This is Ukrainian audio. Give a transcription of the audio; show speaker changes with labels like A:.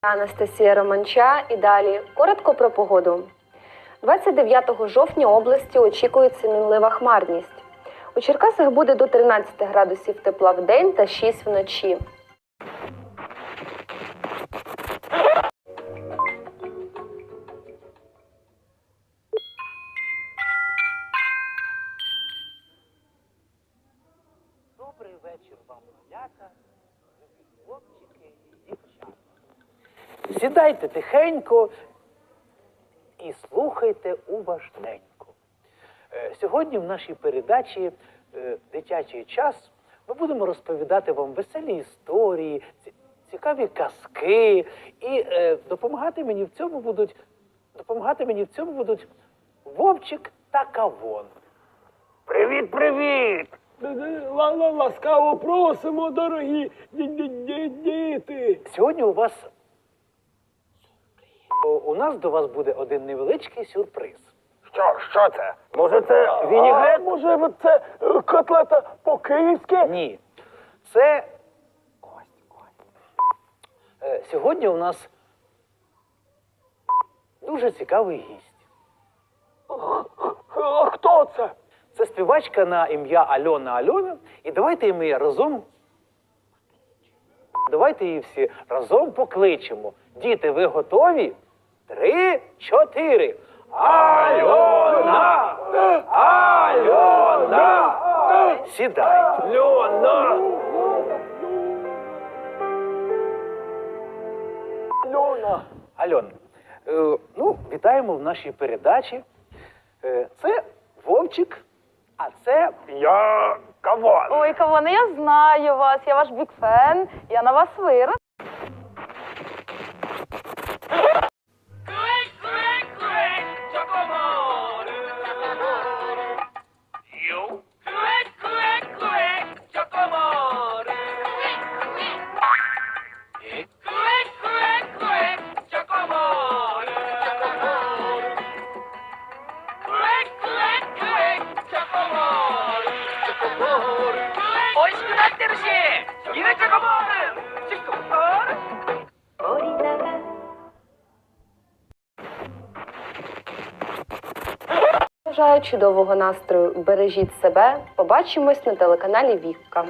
A: Анастасія Романча і далі коротко про погоду. 29 жовтня області очікується мінлива хмарність. У Черкасах буде до 13 градусів тепла в день та 6 вночі.
B: Добрий вечір вам, малята, любі хлопчики і дівчата. Сідайте тихенько і слухайте уважненько. Е, Сьогодні в нашій передачі е, Дитячий час ми будемо розповідати вам веселі історії, цікаві казки. І е, допомагати мені в цьому будуть допомагати мені в цьому будуть Вовчик та Кавон. Привіт, привіт!
C: Ла- ла- Ласкаво просимо, дорогі ді- ді- ді- діти.
B: Сьогодні у вас у- нас до вас буде один невеличкий сюрприз.
C: Що, що це? Може, це вінігрет? Може, це е, котлета по-київськи?
B: Ні. Це Е, сьогодні у нас дуже цікавий гість.
C: А хто це?
B: Це співачка на ім'я Альона Альона. І давайте ми разом. Давайте її всі разом покличемо. Діти, ви готові? Три, чотири. Альона! Альона! Сідай.
C: Льона! Льона!
B: Альон, е, ну, вітаємо в нашій передачі. Е, це Вовчик, а це
C: Я кавон.
D: Ой, Кавоне, я знаю вас, я ваш бікфен, я на вас вирос.
A: Бажаю чудового настрою. Бережіть себе. Побачимось на телеканалі Вікка.